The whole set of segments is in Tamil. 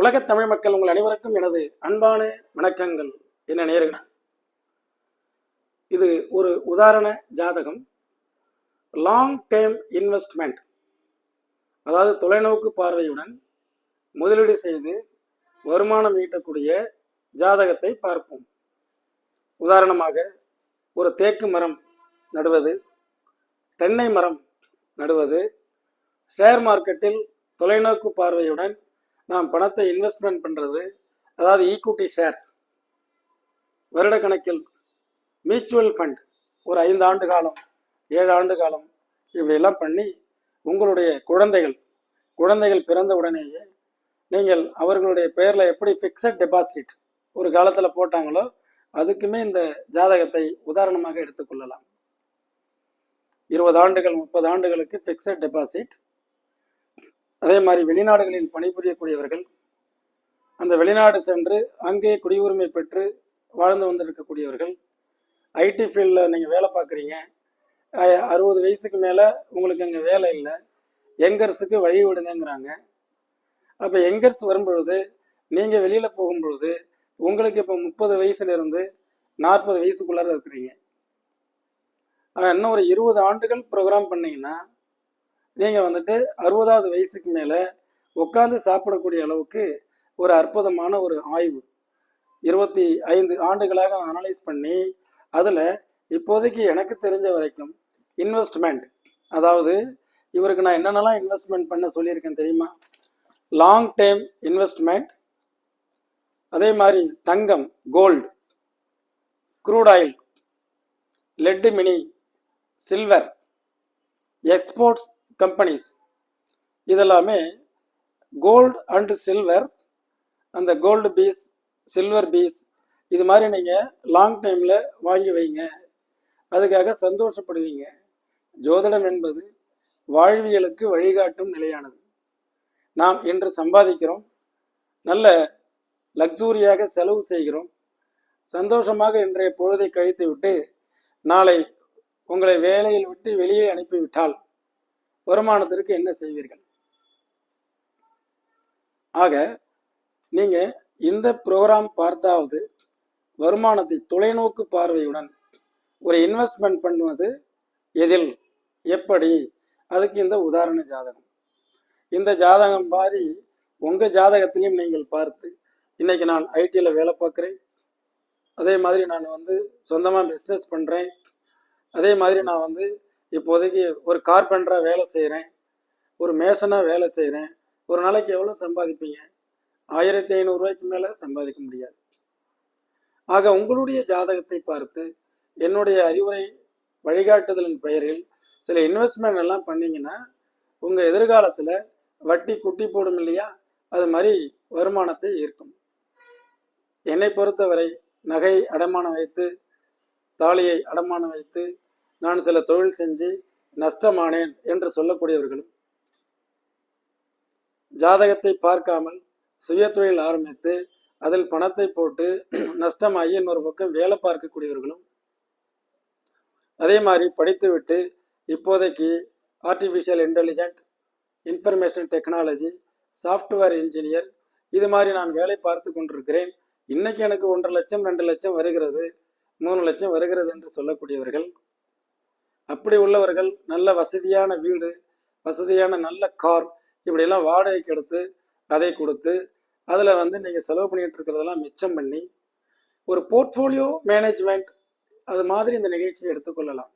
உலகத் தமிழ் மக்கள் உங்கள் அனைவருக்கும் எனது அன்பான வணக்கங்கள். என்ன நேர்கள் இது ஒரு உதாரண ஜாதகம். லாங் டேர்ம் இன்வெஸ்ட்மெண்ட் அதாவது தொலைநோக்கு பார்வையுடன் முதலீடு செய்து வருமானம் ஈட்டக்கூடிய ஜாதகத்தை பார்ப்போம். உதாரணமாக ஒரு தேக்கு மரம் நடுவது தென்னை மரம் நடுவது ஷேர் மார்க்கெட்டில் தொலைநோக்கு பார்வையுடன் நாம் பணத்தை இன்வெஸ்ட்மெண்ட் பண்ணுறது அதாவது ஈக்விட்டி ஷேர்ஸ் வருடக்கணக்கில் மியூச்சுவல் ஃபண்ட் ஒரு ஐந்து ஆண்டு காலம் ஏழு ஆண்டு காலம் இப்படியெல்லாம் பண்ணி உங்களுடைய குழந்தைகள் குழந்தைகள் பிறந்த உடனேயே நீங்கள் அவர்களுடைய பெயரில் எப்படி ஃபிக்ஸட் டெபாசிட் ஒரு காலத்தில் போட்டாங்களோ அதுக்குமே இந்த ஜாதகத்தை உதாரணமாக எடுத்துக்கொள்ளலாம் இருபது ஆண்டுகள் முப்பது ஆண்டுகளுக்கு ஃபிக்ஸட் டெபாசிட் அதே மாதிரி வெளிநாடுகளில் பணிபுரியக்கூடியவர்கள் அந்த வெளிநாடு சென்று அங்கே குடியுரிமை பெற்று வாழ்ந்து வந்திருக்கக்கூடியவர்கள் ஐடி ஃபீல்டில் நீங்கள் வேலை பார்க்குறீங்க. அறுபது வயசுக்கு மேலே உங்களுக்கு அங்கே வேலை இல்லை. யங்கர்ஸுக்கு வழி விடுங்கங்கிறாங்க. அப்போ யங்கர்ஸ் வரும்பொழுது நீங்கள் வெளியில் போகும்பொழுது உங்களுக்கு இப்போ முப்பது வயசுலேருந்து நாற்பது வயசுக்குள்ளார இருக்கிறீங்க. ஆனால் இன்னும் ஒரு இருபது ஆண்டுகள் ப்ரோக்ராம் பண்ணிங்கன்னா நீங்கள் வந்துட்டு அறுபதாவது வயசுக்கு மேலே உட்காந்து சாப்பிடக்கூடிய அளவுக்கு ஒரு அற்புதமான ஒரு ஆய்வு. இருபத்தி ஐந்து ஆண்டுகளாக அனலைஸ் பண்ணி அதில் இப்போதைக்கு எனக்கு தெரிஞ்ச வரைக்கும் இன்வெஸ்ட்மெண்ட் அதாவது இவருக்கு நான் என்னென்னலாம் இன்வெஸ்ட்மெண்ட் பண்ண சொல்லியிருக்கேன் தெரியுமா? லாங் டேர்ம் இன்வெஸ்ட்மெண்ட் அதே மாதிரி தங்கம் gold crude oil lead mini silver exports companies இதெல்லாமே கோல்டு அண்டு சில்வர் அந்த கோல்டு பீஸ் சில்வர் பீஸ் இது மாதிரி நீங்கள் லாங் டைமில் வாங்கி வைங்க. அதுக்காக சந்தோஷப்படுவீங்க. ஜோதிடம் என்பது வாழ்வியலுக்கு வழிகாட்டும் நிலையானது. நாம் இன்று சம்பாதிக்கிறோம். நல்ல லக்ஸூரியாக செலவு செய்கிறோம். சந்தோஷமாக இன்றைய பொழுதை கழித்து விட்டு நாளை உங்களை வேலையில் விட்டு வெளியே அனுப்பிவிட்டால் வருமானத்திற்கு என்ன செய்வீர்கள்? ஆக நீங்க இந்த ப்ரோக்ராம் பார்த்தாவது வருமானத்தை தொலைநோக்கு பார்வையுடன் ஒரு இன்வெஸ்ட்மெண்ட் பண்ணுவது எதில் எப்படி? அதுக்கு இந்த உதாரண ஜாதகம். இந்த ஜாதகம் மாதிரி உங்க ஜாதகத்திலையும் நீங்கள் பார்த்து இன்னைக்கு நான் ஐடியில் வேலை பார்க்குறேன். அதே மாதிரி நான் வந்து சொந்தமாக பிஸ்னஸ் பண்ணுறேன் அதே மாதிரி நான் வந்து இப்போதைக்கு ஒரு கார்பெண்டராக வேலை செய்கிறேன் ஒரு மேசனாக வேலை செய்கிறேன் ஒரு நாளைக்கு எவ்வளோ சம்பாதிப்பீங்க? ஆயிரத்தி ஐநூறுரூவாய்க்கு மேலே சம்பாதிக்க முடியாது. ஆக உங்களுடைய ஜாதகத்தை பார்த்து என்னுடைய அறிவுரை வழிகாட்டுதலின் பெயரில் சில இன்வெஸ்ட்மெண்ட் எல்லாம் பண்ணிங்கன்னா உங்கள் எதிர்காலத்தில் வட்டி குட்டி போடும் இல்லையா? அது மாதிரி வருமானத்தை ஈர்க்கும். என்னை பொறுத்தவரை நகை அடமானம் வைத்து தாலியை அடமானம் வைத்து நான் சில தொழில் செஞ்சு நஷ்டமானேன் என்று சொல்லக்கூடியவர்களும் ஜாதகத்தை பார்க்காமல் சுய தொழில் ஆரம்பித்து அதில் பணத்தை போட்டு நஷ்டமாகி இன்னொரு பக்கம் வேலை பார்க்கக்கூடியவர்களும் அதே மாதிரி படித்துவிட்டு இப்போதைக்கு artificial intelligent information technology software engineer இது மாதிரி நான் வேலை பார்த்து கொண்டிருக்கிறேன். இன்னைக்கு எனக்கு ஒன்றரை லட்சம் ரெண்டு லட்சம் வருகிறது மூணு லட்சம் வருகிறது என்று சொல்லக்கூடியவர்கள் அப்படி உள்ளவர்கள் நல்ல வசதியான வீடு வசதியான நல்ல கார் இப்படியெல்லாம் வாடகைக்கு எடுத்து அதை கொடுத்து அதில் வந்து நீங்கள் செலவு பண்ணிட்டு இருக்கிறதெல்லாம் மிச்சம் பண்ணி ஒரு போர்ட்ஃபோலியோ மேனேஜ்மெண்ட் அது மாதிரி இந்த நிகழ்ச்சியை எடுத்துக்கொள்ளலாம்.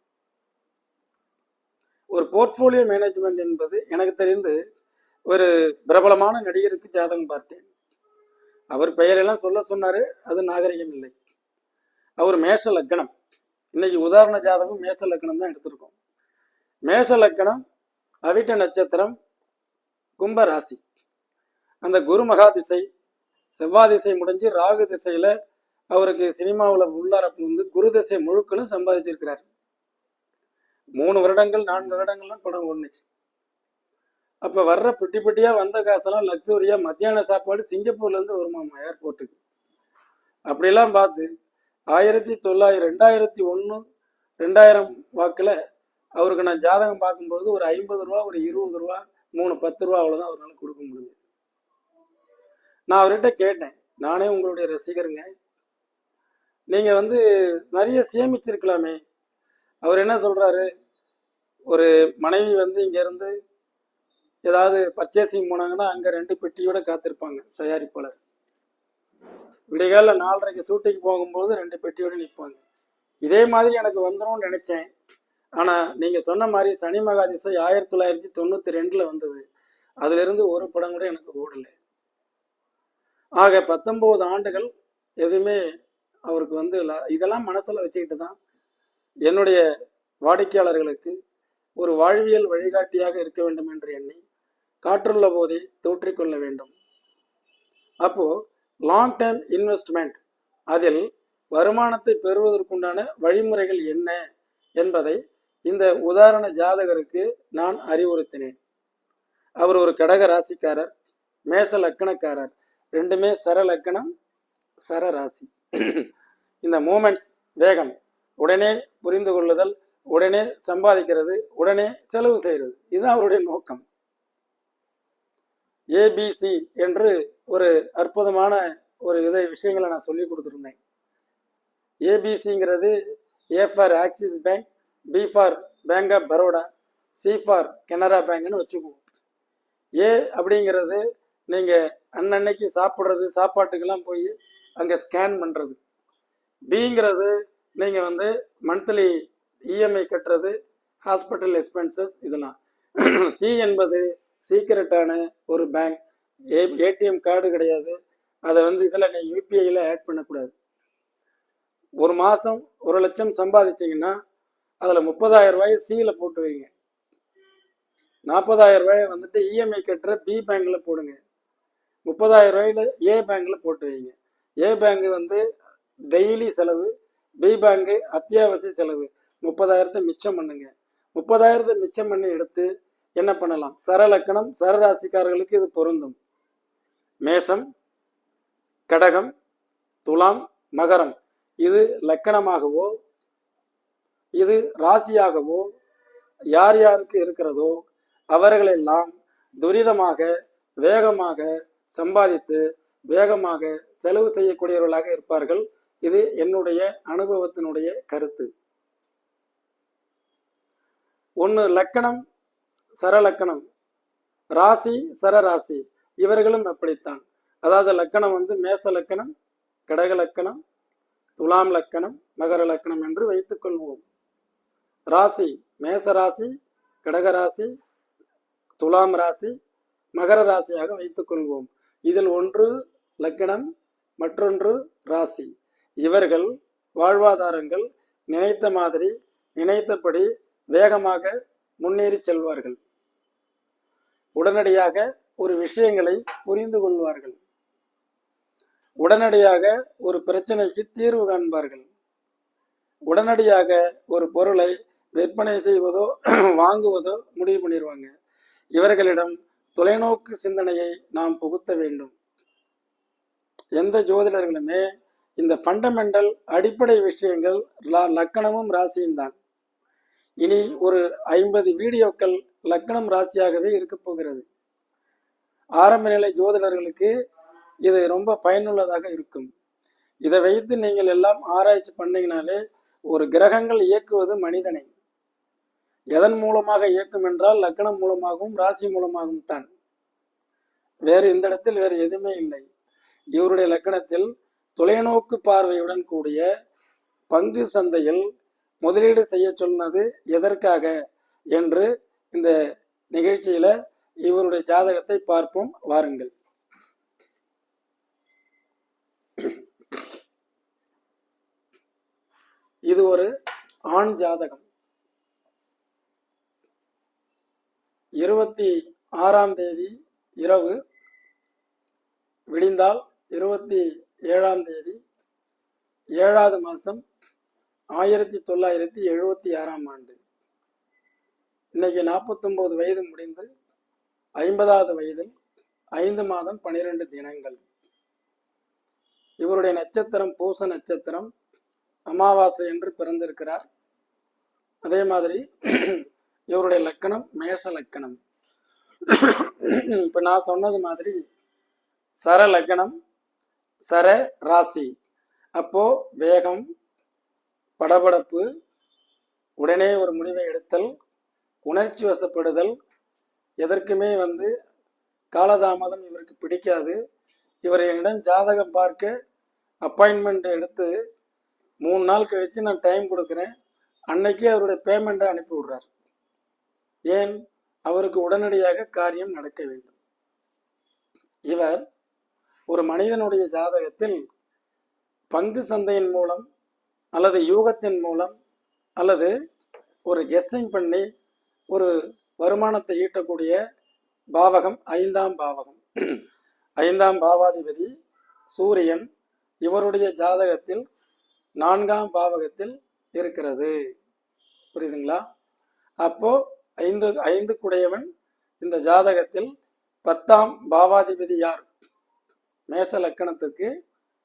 ஒரு போர்ட்ஃபோலியோ மேனேஜ்மெண்ட் என்பது எனக்கு தெரிந்து ஒரு பிரபலமான நடிகருக்கு ஜாதகம் பார்த்தேன். அவர் பெயரெல்லாம் சொல்ல சொன்னார் அது நாகரிகம் இல்லை. அவர் மேஷ லக்னம். இன்னைக்கு உதாரண ஜாதகம் மேஷ லக்கணம் தான் எடுத்திருக்கோம். மேஷ லக்கணம் அவிட்ட நட்சத்திரம் கும்ப ராசி. அந்த குரு மகா திசை செவ்வாய் திசை முடிஞ்சு ராகு திசையில அவருக்கு சினிமாவில் உள்ளார வந்து குரு திசை முழுக்களும் சம்பாதிச்சிருக்கிறார். மூணு வருடங்கள் நான்கு வருடங்கள்லாம் படம் ஓடுனுச்சு. அப்போ வர்ற பெட்டி பெட்டியாக வந்த காசெல்லாம் லக்ஸூரியாக மத்தியான சாப்பாடு சிங்கப்பூர்லேருந்து வருமாமா ஏர்போர்ட்டுக்கு அப்படிலாம் பார்த்து ஆயிரத்தி தொள்ளாயிரம் ரெண்டாயிரத்தி ஒன்று ரெண்டாயிரம் வாக்கில் அவருக்கு நான் ஜாதகம் பார்க்கும்பொழுது ஒரு ஐம்பது ரூபா ஒரு இருபது ரூபா மூணு பத்து ரூபா அவ்வளோதான் அவரால் கொடுக்க முடிஞ்சது. நான் அவர்கிட்ட கேட்டேன் நானே உங்களுடைய ரசிகருங்க. நீங்கள் வந்து நிறைய சேமிச்சிருக்கலாமே. அவர் என்ன சொல்கிறாரு ஒரு மனைவி வந்து இங்கேருந்து ஏதாவது பர்ச்சேசிங் போனாங்கன்னா அங்கே ரெண்டு பெட்டியோட காத்திருப்பாங்க தயாரிப்பாளர். விடிகால நாலரைக்கு ஷூட்டிங் போகும்போது ரெண்டு பெட்டியோடு நிற்பாங்க இதே மாதிரி எனக்கு வந்துரும்னு நினைச்சேன். ஆனால் நீங்கள் சொன்ன மாதிரி சனி மகாதிசை ஆயிரத்தி தொள்ளாயிரத்தி தொண்ணூற்றி ரெண்டில் வந்தது. அதிலிருந்து ஒரு படம் கூட எனக்கு ஓடலை. ஆக பத்தொம்போது ஆண்டுகள் எதுவுமே அவருக்கு வந்து இதெல்லாம் மனசில் வச்சுக்கிட்டு தான் என்னுடைய வாடிக்கையாளர்களுக்கு ஒரு வாழ்வியல் வழிகாட்டியாக இருக்க வேண்டும் என்று எண்ணி காற்றுள்ள போதே தோற்றிக்கொள்ள வேண்டும். அப்போது லாங் டேர்ம் இன்வெஸ்ட்மெண்ட் அதில் வருமானத்தை பெறுவதற்குண்டான வழிமுறைகள் என்ன என்பதை இந்த உதாரண ஜாதகருக்கு நான் அறிவுறுத்தினேன். அவர் ஒரு கடக ராசிக்காரர் மேஷ லக்கணக்காரர் ரெண்டுமே சர லக்கணம் சர ராசி. இந்த மூமெண்ட்ஸ் வேகம் உடனே புரிந்து கொள்ளுதல் உடனே சம்பாதிக்கிறது உடனே செலவு செய்கிறது. இதுதான் அவருடைய நோக்கம். ஏபிசி என்று ஒரு அற்புதமான ஒரு இதை விஷயங்களை நான் சொல்லி கொடுத்துருந்தேன். ஏபிசிங்கிறது A for Axis bank B for bank of Baroda C for Canara பேங்க்னு வச்சுக்குவோம். ஏ அப்படிங்கிறது நீங்கள் அன்னன்னைக்கு சாப்பிட்றது சாப்பாட்டுக்கெல்லாம் போய் அங்கே ஸ்கேன் பண்ணுறது பிங்கிறது நீங்கள் வந்து மந்த்லி இஎம்ஐ கட்டுறது ஹாஸ்பிட்டல் எக்ஸ்பென்சஸ் இதெல்லாம். சி என்பது சீக்கிரட்டான ஒரு பேங்க் ஏ ஏடிஎம் கார்டு கிடையாது. அதை வந்து இதில் நீங்கள் யூபிஐயில் ஆட் பண்ணக்கூடாது. ஒரு மாதம் ஒரு லட்சம் சம்பாதிச்சிங்கன்னா அதில் முப்பதாயிரம் ரூபாயை சியில் போட்டு வைங்க. நாற்பதாயிரம் ரூபாயை வந்துட்டு இஎம்ஐ கட்டுற பி பேங்க்கில் போடுங்க. முப்பதாயிரம் ரூபாயில் ஏ பேங்க்கில் போட்டு வைங்க. ஏ பேங்க் வந்து டெய்லி செலவு பி பேங்க்கு அத்தியாவசிய செலவு. முப்பதாயிரத்தை மிச்சம் பண்ணுங்க. முப்பதாயிரத்தை மிச்சம் பண்ணி எடுத்து என்ன பண்ணலாம்? சரலக்கணம் சரராசிக்காரர்களுக்கு இது பொருந்தும். மேஷம் கடகம் துலாம் மகரம். இது லக்கணமாகவோ இது ராசியாகவோ யார் யாருக்கு இருக்கிறதோ அவர்களெல்லாம் துரிதமாக வேகமாக சம்பாதித்து வேகமாக செலவு செய்யக்கூடியவர்களாக இருப்பார்கள். இது என்னுடைய அனுபவத்தினுடைய கருத்து. ஒன்று லக்கணம் சரலக்கணம். ராசி சரராசி. இவர்களும் அப்படித்தான். அதாவது லக்கணம் வந்து மேச லக்கணம் கடக லக்கணம் துலாம் லக்கணம் மகர லக்கணம் என்று வைத்துக் கொள்வோம். ராசி மேச ராசி கடக ராசி துலாம் ராசி மகர ராசியாக வைத்துக் கொள்வோம். இதில் ஒன்று லக்கணம் மற்றொன்று ராசி. இவர்கள் வாழ்வாதாரங்கள் நினைத்த மாதிரி நினைத்தபடி வேகமாக முன்னேறி செல்வார்கள். உடனடியாக ஒரு விஷயங்களை புரிந்து கொள்வார்கள். உடனடியாக ஒரு பிரச்சனைக்கு தீர்வு காண்பார்கள். உடனடியாக ஒரு பொருளை விற்பனை செய்வதோ வாங்குவதோ முடிவு பண்ணிடுவாங்க இவர்களிடம் தொலைநோக்கு சிந்தனையை நாம் புகுத்த வேண்டும். எந்த ஜோதிடர்களுமே இந்த ஃபண்டமெண்டல் அடிப்படை விஷயங்கள் லக்கணமும் ராசியும் தான் இனி ஒரு ஐம்பது வீடியோக்கள் லக்கணம் ராசியாகவே இருக்க போகிறது. ஆரம்ப நிலை ஜோதிடர்களுக்கு இது ரொம்ப பயனுள்ளதாக இருக்கும். இதை வைத்து நீங்கள் எல்லாம் ஆராய்ச்சி பண்ணீங்கனாலே ஒரு கிரகங்கள் இயக்குவது மனிதனை. எதன் மூலமாக இயக்கும் என்றால் லக்னம் மூலமாகவும் ராசி மூலமாகவும் தான். வேறு இந்த இடத்தில் வேறு எதுவுமே இல்லை. இவருடைய லக்கணத்தில் தொலைநோக்கு பார்வையுடன் கூடிய பங்கு சந்தையில் முதலீடு செய்ய சொன்னது எதற்காக? என்று இந்த நிகழ்ச்சியில இவருடைய ஜாதகத்தை பார்ப்போம். வாருங்கள். இது ஒரு ஆண் ஜாதகம். இருபத்தி ஆறாம் தேதி இரவு. விடிந்தால் இருபத்தி ஏழாம் தேதி. ஏழாவது மாதம் ஆயிரத்தி தொள்ளாயிரத்தி எழுபத்தி ஆறாம் ஆண்டு. இன்னைக்கு நாற்பத்தொம்போது வயது முடிந்து ஐம்பதாவது வயதில் ஐந்து மாதம் பனிரெண்டு தினங்கள். இவருடைய நட்சத்திரம் பூச நட்சத்திரம் அமாவாசை என்று பிறந்திருக்கிறார். அதே மாதிரி இவருடைய லக்கணம் மேஷ லக்கணம். இப்போ நான் சொன்னது மாதிரி சர லக்னம் சர ராசி. அப்போ வேகம் படபடப்பு உடனே ஒரு முடிவை எடுத்தல் உணர்ச்சி வசப்படுதல் எதற்குமே வந்து காலதாமதம் இவருக்கு பிடிக்காது. இவர் என்னிடம் ஜாதகம் பார்க்க அப்பாயின்மெண்ட் எடுத்து மூணு நாள் கழித்து நான் டைம் கொடுக்குறேன். அன்னைக்கே அவருடைய பேமெண்ட்டை அனுப்பி விடுறார். ஏன்? அவருக்கு உடனடியாக காரியம் நடக்க வேண்டும். இவர் ஒரு மனிதனுடைய ஜாதகத்தில் பங்கு சந்தையின் மூலம் அல்லது யூகத்தின் மூலம் அல்லது ஒரு கெஸ்ஸிங் பண்ணி ஒரு வருமானத்தை ஈட்டக்கூடிய பாவகம் ஐந்தாம் பாவகம். ஐந்தாம் பாவாதிபதி சூரியன் இவருடைய ஜாதகத்தில் நான்காம் பாவகத்தில் இருக்கிறது. புரியுதுங்களா? அப்போ ஐந்து ஐந்து குடையவன் இந்த ஜாதகத்தில் பத்தாம் பாவாதிபதி யார்? மேஷ லக்கணத்துக்கு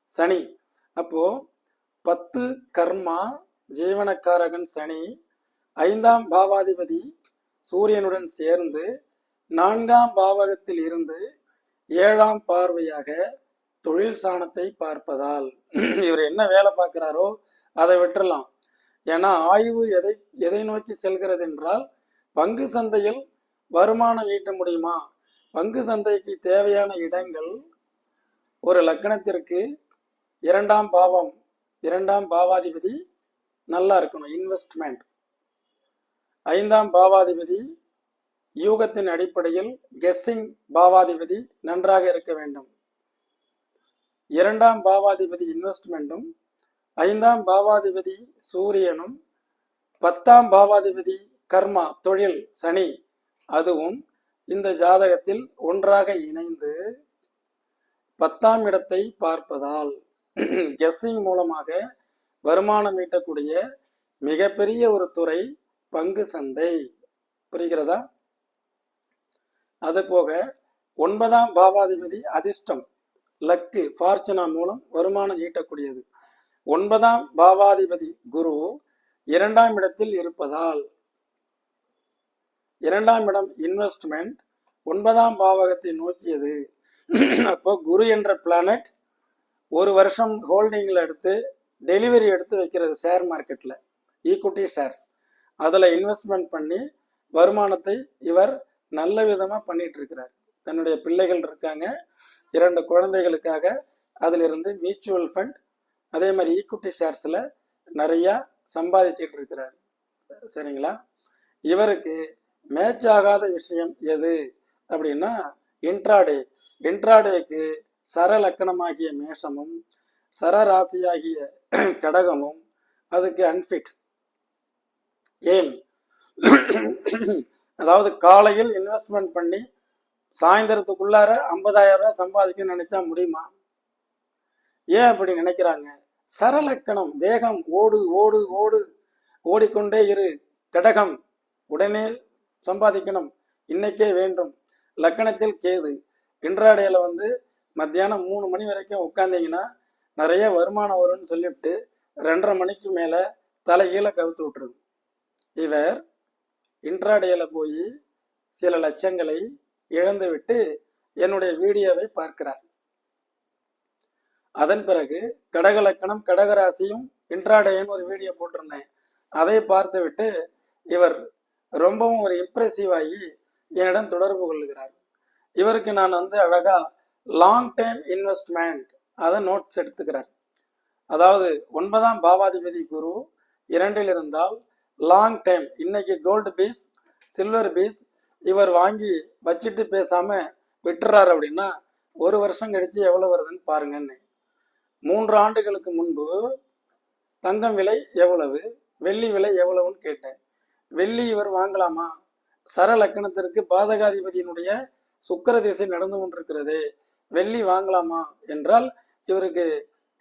சனி. அப்போ பத்து கர்மா ஜீவனக்காரகன் சனி ஐந்தாம் பாவாதிபதி சூரியனுடன் சேர்ந்து நான்காம் பாவகத்தில் இருந்து ஏழாம் பார்வையாக தொழில் சாணத்தை பார்ப்பதால் இவர் என்ன வேலை பார்க்கிறாரோ அதை விட்டுறலாம். ஏன்னா ஆய்வு எதை எதை நோக்கி செல்கிறது என்றால் பங்கு சந்தையில் வருமானம் ஈட்ட முடியுமா? பங்கு சந்தைக்கு தேவையான இடங்கள் ஒரு லக்னத்திற்கு இரண்டாம் பாவம் இரண்டாம் பாவாதிபதி நல்லா இருக்கணும் இன்வெஸ்ட்மெண்ட் ஐந்தாம் பாவாதிபதி யூகத்தின் அடிப்படையில் கெஸ்ஸிங் பாவாதிபதி நன்றாக இருக்க வேண்டும். இரண்டாம் பாவாதிபதி இன்வெஸ்ட்மெண்ட்டும் ஐந்தாம் பாவாதிபதி சூரியனும் பத்தாம் பாவாதிபதி கர்மா தொழில் சனி அதுவும் இந்த ஜாதகத்தில் ஒன்றாக இணைந்து பத்தாம் இடத்தை பார்ப்பதால் கெஸ்ஸிங் மூலமாக வருமானம் ஈட்டக்கூடிய மிகப்பெரிய ஒரு துறை பங்கு சந்தை. புரிகிறதா? அது போக ஒன்பதாம் பாவாதிபதி அதிர்ஷ்டம் லக்கு ஃபார்ச்சுனா மூலம் வருமானம் ஈட்டக்கூடியது. ஒன்பதாம் பாவாதிபதி குரு இரண்டாம் இடத்தில் இருப்பதால் இரண்டாம் இடம் இன்வெஸ்ட்மெண்ட் ஒன்பதாம் பாவகத்தை நோக்கியது. அப்போ குரு என்ற பிளானட் ஒரு வருஷம் ஹோல்டிங்கில் எடுத்து டெலிவரி எடுத்து வைக்கிறது ஷேர் மார்க்கெட்டில் ஈக்குட்டி ஷேர்ஸ் அதில் இன்வெஸ்ட்மெண்ட் பண்ணி வருமானத்தை இவர் நல்ல விதமாக பண்ணிட்டு இருக்கிறார் தன்னுடைய பிள்ளைகள் இருக்காங்க. இரண்டு குழந்தைகளுக்காக அதிலிருந்து மியூச்சுவல் ஃபண்ட் அதே மாதிரி ஈக்குட்டி ஷேர்ஸில் நிறையா சம்பாதிச்சிட்டு இருக்கிறார் சரிங்களா? இவருக்கு மேட்ச் ஆகாத விஷயம் எது? அப்படின்னா இன்ட்ராடே இன்ட்ராடேக்கு சர லக்கணமாகிய மேஷமும் சர ராசியாகிய கடகமும் அதுக்கு அன்ஃபிட் ஏன்? அதாவது காலையில் இன்வெஸ்ட்மெண்ட் பண்ணி சாயந்தரத்துக்குள்ளார ஐம்பதாயிரம் ரூபாய் சம்பாதிக்கணும்னு நினைச்சா முடியுமா? ஏன் அப்படி நினைக்கிறாங்க? சரலக்கணம் வேகம் ஓடு ஓடு ஓடு ஓடிக்கொண்டே இரு. கடகம். உடனே சம்பாதிக்கணும். இன்னைக்கே வேண்டும். லக்கணத்தில் கேது. இன்றாடையில வந்து மத்தியானம் மூணு மணி வரைக்கும் உட்காந்தீங்கன்னா நிறைய வருமானம் வரும்னு சொல்லிவிட்டு ரெண்டரை மணிக்கு மேலே தலைகீழ கவுத்து விட்டுருது. இவர் இன்ட்ராடேல போய் சில லட்சங்களை இழந்துவிட்டு என்னுடைய வீடியோவை பார்க்கிறார். அதன் பிறகு கடகலக்கணம் கடகராசியும் இன்ட்ராடேன்னு ஒரு வீடியோ போட்டிருந்தேன். அதை பார்த்துவிட்டு இவர் ரொம்பவும் ஒரு இம்ப்ரெசிவ் ஆகி என்னிடம் தொடர்பு கொள்ளுகிறார் இவருக்கு நான் வந்து அழகா லாங் டைம் இன்வெஸ்ட்மெண்ட் அதை நோட்ஸ் எடுத்துக்கிறார். அதாவது ஒன்பதாம் பாவாதிபதி குரு இரண்டில் இருந்தால் லாங் டைம் இன்னைக்கு கோல்டு பீஸ் சில்வர் பீஸ் இவர் வாங்கி வச்சுட்டு பேசாமல் விட்டுறாரு அப்படின்னா ஒரு வருஷம் கழிச்சு எவ்வளோ வருதுன்னு பாருங்கன்னு. மூன்று ஆண்டுகளுக்கு முன்பு தங்கம் விலை எவ்வளவு வெள்ளி விலை எவ்வளவுன்னு கேட்டேன். வெள்ளி இவர் வாங்கலாமா? சர லக்கணத்திற்கு பாதகாதிபதியினுடைய சுக்கர திசை நடந்து கொண்டிருக்கிறது. வெள்ளி வாங்கலாமா என்றால் இவருக்கு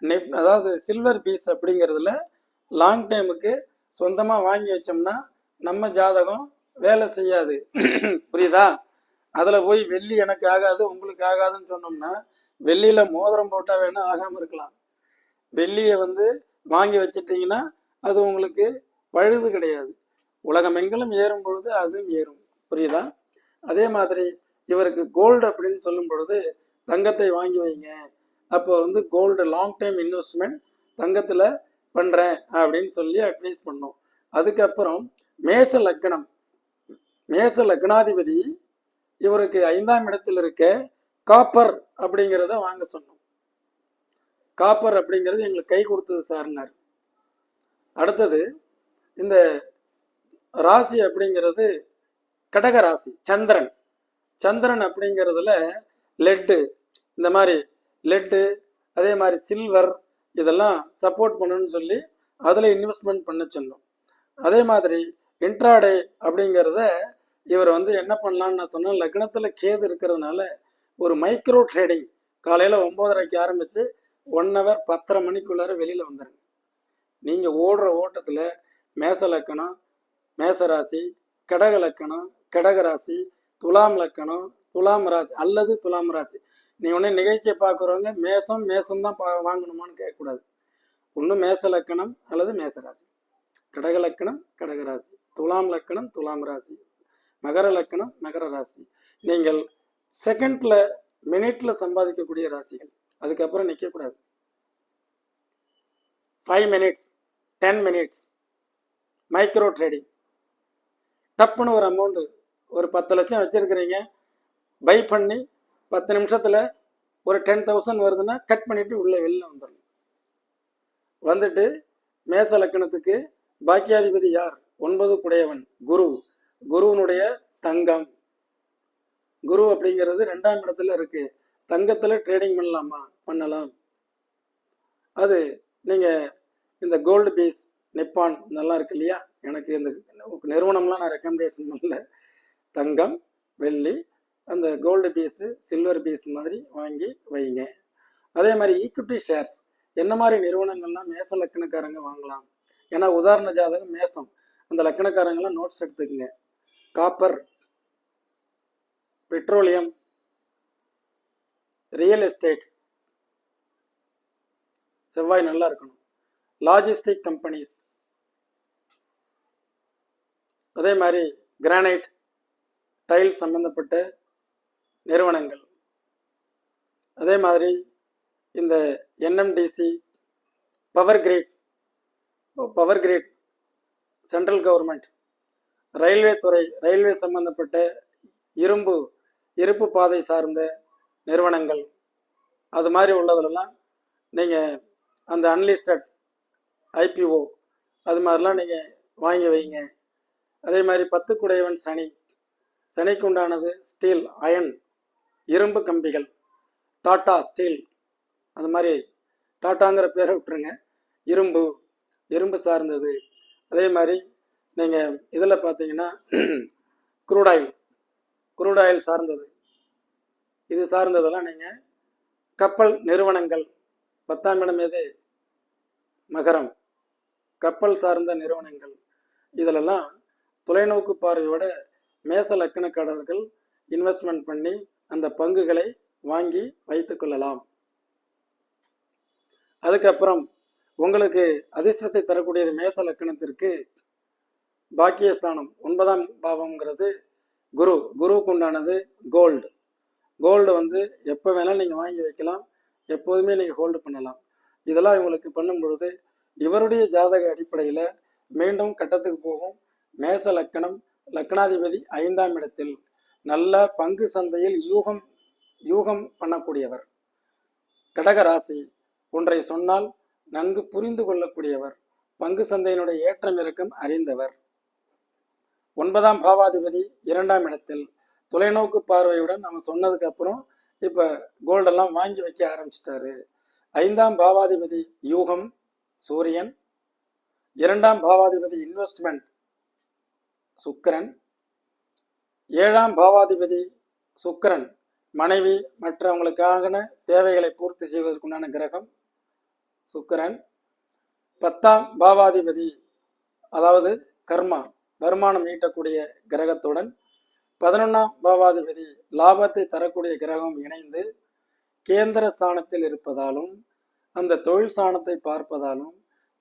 நெப் அதாவது சில்வர் பீஸ் அப்படிங்கிறதுல லாங் டைமுக்கு சொந்தமாக வாங்கி வச்சோம்னா நம்ம ஜாதகம் வேலை செய்யாது. புரியுதா? அதில் போய் வெள்ளி எனக்கு ஆகாது உங்களுக்கு ஆகாதுன்னு சொன்னோம்னா வெள்ளியில் மோதிரம் போட்டால் வேணா ஆகாமல் இருக்கலாம். வெள்ளியை வந்து வாங்கி வச்சிட்டிங்கன்னா அது உங்களுக்கு பழுது கிடையாது. உலகமெங்கிலும் ஏறும் பொழுது அதுவும் ஏறும். புரியுதா? அதே மாதிரி இவருக்கு கோல்டு அப்படின்னு சொல்லும் பொழுது தங்கத்தை வாங்கி வைங்க. அப்போ வந்து கோல்டு லாங் டைம் இன்வெஸ்ட்மெண்ட் தங்கத்தில் பண்ணுறேன் அப்படின்னு சொல்லி அட்வைஸ் பண்ணோம். அதுக்கப்புறம் மேஷ லக்னம். மேஷ லக்னாதிபதி இவருக்கு ஐந்தாம் இடத்தில் இருக்க காப்பர் அப்படிங்கிறத வாங்க சொன்னோம். காப்பர் அப்படிங்கிறது எங்களுக்கு கை கொடுத்தது சார்னார் அடுத்தது இந்த ராசி அப்படிங்கிறது கடக ராசி சந்திரன். சந்திரன் அப்படிங்கிறதுல லெட்டு இந்த மாதிரி லெட்டு அதே மாதிரி சில்வர் இதெல்லாம் சப்போர்ட் பண்ணணும்னு சொல்லி அதில் இன்வெஸ்ட்மெண்ட் பண்ண சொன்னோம் அதே மாதிரி இன்ட்ராடே அப்படிங்கிறத இவர் வந்து என்ன பண்ணலான்னு நான் சொன்னேன். லக்னத்தில் கேது இருக்கிறதுனால ஒரு மைக்ரோ ட்ரேடிங் காலையில் ஒம்போதரைக்கு ஆரம்பித்து ஒன் ஹவர் பத்தரை மணிக்குள்ளார வெளியில் வந்துடுங்க நீங்கள் ஓடுற ஓட்டத்தில் மேச லக்கணம் மேச ராசி கடக லக்கணம் கடக ராசி துலாம் லக்கணம் துலாம் ராசி அல்லது துலாம் ராசி. நீ ஒன்று நிகழ்ச்சியை பார்க்குறவங்க மேசம் மேசம் தான் பா வாங்கணுமான்னு கேட்கக்கூடாது. ஒன்று மேச லக்கணம் அல்லது மேச ராசி. கடக லக்கணம் கடக ராசி. துலாம் லக்கணம் துலாம் ராசி. மகர லக்கணம் மகர ராசி. நீங்கள் செகண்ட்ல மினிட்ல சம்பாதிக்கக்கூடிய ராசிகள். அதுக்கப்புறம் நிற்கக்கூடாது five minutes ten minutes micro trading டப்புன்னு ஒரு அமௌண்ட்டு ஒரு பத்து லட்சம் வச்சுருக்கிறீங்க. பை பண்ணி பத்து நிமிஷத்தில் ஒரு டென் தௌசண்ட் வருதுன்னா கட் பண்ணிவிட்டு உள்ளே வெளியில் வந்துடணும். வந்துட்டு மேச லக்கணத்துக்கு பாக்கியாதிபதி யார்? ஒன்பது குடையவன் குரு. குருவனுடைய தங்கம். குரு அப்படிங்கிறது ரெண்டாம் இடத்துல இருக்கு. தங்கத்தில் ட்ரேடிங் பண்ணலாமா? பண்ணலாம். அது நீங்கள் இந்த கோல்டு பீஸ் நிப்பான் இதெல்லாம் இருக்கு இல்லையா? எனக்கு இந்த நிறுவனம்லாம் நான் ரெக்கமெண்டேஷன் பண்ணல. தங்கம் வெள்ளி அந்த கோல்டு பீஸு சில்வர் பீஸ் மாதிரி வாங்கி வைங்க. அதே மாதிரி ஈக்விட்டி ஷேர்ஸ் என்ன மாதிரி நிறுவனங்கள்லாம் மேச லக்கணக்காரங்க வாங்கலாம். ஏன்னா உதாரண ஜாதகம் மேசம். அந்த லக்கணக்காரங்களாம் நோட்ஸ் எடுத்துக்கங்க. காப்பர் பெட்ரோலியம் ரியல் எஸ்டேட் செவ்வாய் நல்லா இருக்கணும். லாஜிஸ்டிக் கம்பெனிஸ் அதே மாதிரி கிரானைட் டைல் சம்மந்தப்பட்ட நிறுவனங்கள். அதே மாதிரி இந்த NMDC power grid power grid central government railway துறை ரயில்வே சம்பந்தப்பட்ட இரும்பு இருப்பு பாதை சார்ந்த நிறுவனங்கள். அது மாதிரி உள்ளதுலலாம் நீங்கள் அந்த அன்லிஸ்டட் ஐபிஓ அது மாதிரிலாம் நீங்கள் வாங்கி வைங்க. அதே மாதிரி பத்து குடையவன் சனி. சனிக்கு உண்டானது ஸ்டீல் அயன் இரும்பு கம்பிகள் டாட்டா ஸ்டீல் அந்த மாதிரி டாட்டாங்கிற பேரை விட்டுருங்க. இரும்பு இரும்பு சார்ந்தது. அதே மாதிரி நீங்கள் இதில் பார்த்தீங்கன்னா குரூடாயில் குரூடாயில் சார்ந்தது. இது சார்ந்ததெல்லாம் நீங்கள் கப்பல் நிறுவனங்கள் பத்தாம் இடம் எது? மகரம். கப்பல் சார்ந்த நிறுவனங்கள். இதிலெல்லாம் தொலைநோக்கு பார்வையோட மேச லக்கணக்காரர்கள் இன்வெஸ்ட்மெண்ட் பண்ணி அந்த பங்குகளை வாங்கி வைத்துக்கொள்ளலாம் அதுக்கப்புறம் உங்களுக்கு அதிர்ஷ்டத்தை தரக்கூடியது மேச லக்கணத்திற்கு பாக்கியஸ்தானம். ஒன்பதாம் பாவம்ங்கிறது குரு. குருவுக்கு உண்டானது கோல்டு கோல்டு வந்து எப்போ வேணாலும் நீங்கள் வாங்கி வைக்கலாம். எப்போதுமே நீங்கள் ஹோல்டு பண்ணலாம். இதெல்லாம் இவங்களுக்கு பண்ணும் பொழுது இவருடைய ஜாதக அடிப்படையில் மீண்டும் கட்டத்துக்கு போகும். மேச லக்கணம் லக்னாதிபதி ஐந்தாம் இடத்தில். நல்ல பங்கு சந்தையில் யூகம் யூகம் பண்ணக்கூடியவர். கடகராசி ஒன்றை சொன்னால் நன்கு புரிந்து கொள்ளக்கூடியவர் பங்கு சந்தையினுடைய ஏற்றம் இறக்கம் அறிந்தவர். ஒன்பதாம் பாவாதிபதி இரண்டாம் இடத்தில். தொலைநோக்கு பார்வையுடன் நம்ம சொன்னதுக்கு அப்புறம் இப்போ கோல்டெல்லாம் வாங்கி வைக்க ஆரம்பிச்சிட்டாரு. ஐந்தாம் பாவாதிபதி யூகம் சூரியன். இரண்டாம் பாவாதிபதி இன்வெஸ்ட்மெண்ட் சுக்கரன். ஏழாம் பாவாதிபதி சுக்கரன் மனைவி மற்றவங்களுக்கான தேவைகளை பூர்த்தி செய்வதற்குண்டான கிரகம் சுக்கரன். பத்தாம் பாவாதிபதி அதாவது கர்மா வருமானம் ஈட்டக்கூடிய கிரகத்துடன். பதினொன்றாம் பாவாதிபதி லாபத்தை தரக்கூடிய கிரகம் இணைந்து கேந்திர ஸ்தானத்தில் இருப்பதாலும் அந்த தொழில் ஸ்தானத்தை பார்ப்பதாலும்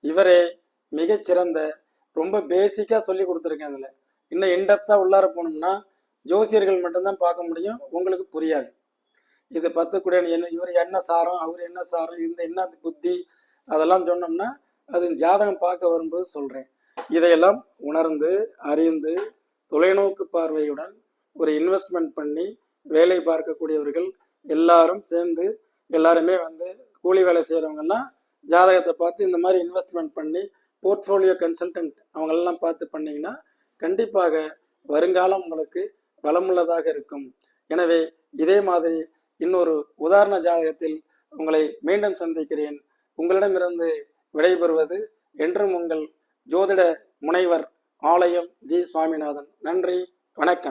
இவரே மிகச்சிறந்த ரொம்ப பேசிக்காக சொல்லி கொடுத்துருக்கேன் அதில். இன்னும் இன்டெப்த்தாக உள்ளார போனோம்னா ஜோசியர்கள் மட்டும்தான் பார்க்க முடியும். உங்களுக்கு புரியாது. இது பத்து என்ன இவர் என்ன சாரம் அவர் என்ன சாரம் இந்த என்ன புத்தி அதெல்லாம் சொன்னோம்னா அது ஜாதகம் பார்க்க வரும்போது சொல்கிறேன் இதையெல்லாம் உணர்ந்து அறிந்து தொலைநோக்கு பார்வையுடன் ஒரு இன்வெஸ்ட்மெண்ட் பண்ணி வேலை பார்க்கக்கூடியவர்கள் எல்லாரும் சேர்ந்து எல்லாருமே வந்து கூலி வேலை செய்கிறவங்கெல்லாம் ஜாதகத்தை பார்த்து இந்த மாதிரி இன்வெஸ்ட்மெண்ட் பண்ணி போர்ட்ஃபோலியோ கன்சல்டன்ட் அவங்களெல்லாம் பார்த்து பண்ணிங்கன்னா கண்டிப்பாக வருங்காலம் உங்களுக்கு பலமுள்ளதாக இருக்கும். எனவே இதே மாதிரி இன்னொரு உதாரண ஜாதகத்தில் உங்களை மீண்டும் சந்திக்கிறேன். உங்களிடமிருந்து விடைபெறுவது என்றும் உங்கள் ஜோதிட முனைவர் ஆலயம் ஜி. சுவாமிநாதன். நன்றி வணக்கம்.